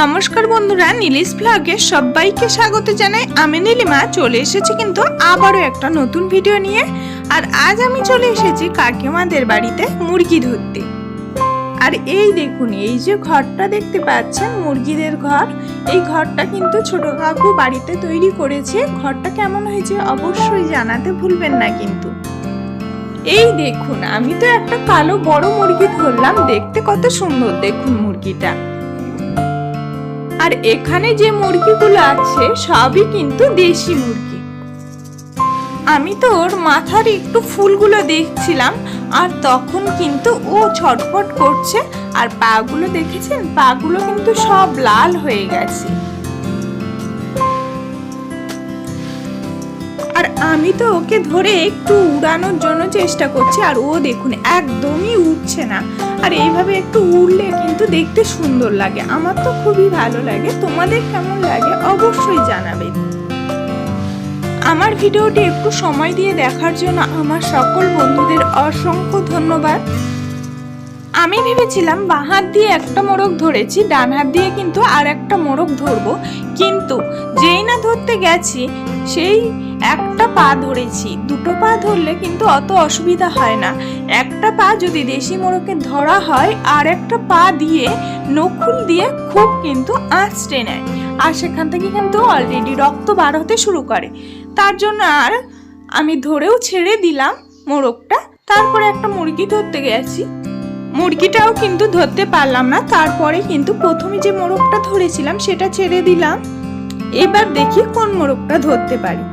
নমস্কার বন্ধুরা নীলিশ ব্লগে সবাইকে স্বাগত জানাই। আমি নীলিমা, চলে এসেছি কিন্তু আবারও একটা নতুন ভিডিও নিয়ে। আর আজ আমি চলে এসেছি কাকিমাদের বাড়িতে মুরগি ধরতে। আর এই দেখুন, এই যে ঘরটা দেখতে পাচ্ছেন, মুরগিদের ঘর। এই ঘরটা কিন্তু ছোট কাকু বাড়িতে তৈরি করেছে। ঘরটা কেমন হয়েছে অবশ্যই জানাতে ভুলবেন না কিন্তু। এই দেখুন, আমি তো একটা কালো বড় মুরগি ধরলাম। দেখতে কত সুন্দর দেখুন মুরগিটা। আর এখানে যে মুরগিগুলো আছে, সবই কিন্তু দেশি মুরগি। আমি তো ওর মাথার একটু ফুলগুলো দেখছিলাম, আর তখন কিন্তু ও ছটফট করছে, আর পাগুলো দেখেছেন? পাগুলো কিন্তু সব লাল হয়ে গেছে। আমি তো ওকে ধরে একটু উড়ানোর জন্য চেষ্টা করছি, আর ও দেখুন একদমই উঠছে না। আর এইভাবে একটু উড়লে কিন্তু দেখতে সুন্দর লাগে। আমার তো খুবই ভালো লাগে। তোমাদের কেমন লাগে অবশ্যই জানাবে। আমার ভিডিওটি একটু সময় দিয়ে দেখার জন্য আমার সকল বন্ধুদের অসংখ্য ধন্যবাদ। আমি ভেবেছিলাম বাঁ হাত দিয়ে একটা মোরগ ধরেছি, ডান হাত দিয়ে কিন্তু আর একটা মোরগ ধরবো। কিন্তু যেই না ধরতে গেছি সেই একটা পা ধরেছি। দুটো পা ধরলে কিন্তু অত অসুবিধা হয় না। একটা পা যদি দেশি মোরগকে ধরা হয়, আর একটা পা দিয়ে নখুল দিয়ে খুব কিন্তু আঁচড়ে নেয় আর সেখান থেকে কিন্তু অলরেডি রক্ত বার হতে শুরু করে। তার জন্য আর আমি ধরেও ছেড়ে দিলাম মোরগটা। তারপরে একটা মুরগি ধরতে গেছি। মুরগিটাও কিন্তু ধরতে পারলাম না। তারপরে কিন্তু প্রথমে যে মোরগটা ধরেছিলাম, সেটা ছেড়ে দিলাম। এবার দেখি কোন মোরগটা ধরতে পারি।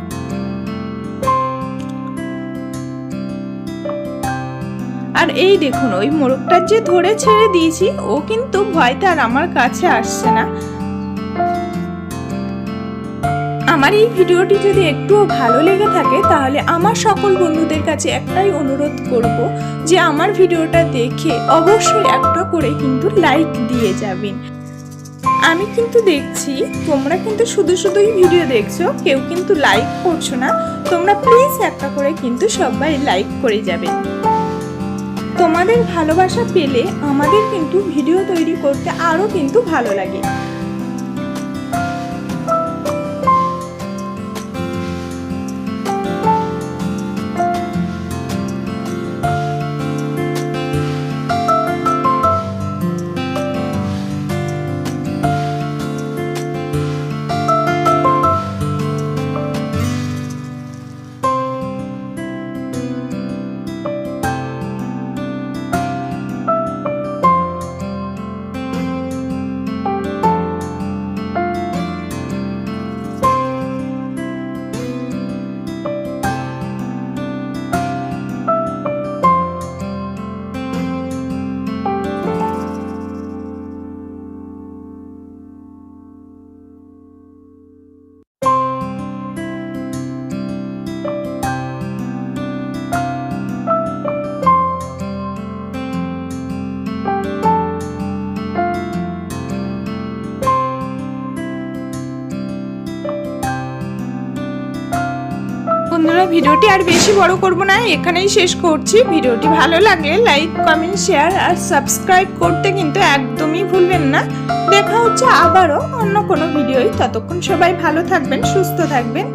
আর এই দেখুন, ওই মোরগটা যে ধরে ছেড়ে দিয়েছি, ও কিন্তু ভয়তে আর আমার কাছে আসছে না। আমার এই ভিডিওটি যদি একটুও ভালো লেগে থাকে, তাহলে আমার সকল বন্ধুদের কাছে একটাই অনুরোধ করব যে আমার ভিডিওটা দেখে অবশ্যই একটা করে কিন্তু লাইক দিয়ে যাবেন। আমি কিন্তু দেখছি, তোমরা কিন্তু শুধু শুধুই ভিডিও দেখছ, কেউ কিন্তু লাইক করছ না। তোমরা প্লিজ একটা করে কিন্তু সবাই লাইক করে যাবে। তোমাদের ভালোবাসা পেলে আমাদের কিন্তু ভিডিও তৈরি করতে আরও কিন্তু ভালো লাগে। বন্ধুরা, ভিডিওটি আর বেশি বড় করব না, এখানেই শেষ করছি। ভিডিওটি ভালো লাগলে লাইক, কমেন্ট, শেয়ার আর সাবস্ক্রাইব করতে কিন্তু একদমই ভুলবেন না। দেখা হচ্ছে আবারও অন্য কোনো ভিডিওই ততক্ষণ সবাই ভালো থাকবেন, সুস্থ থাকবেন।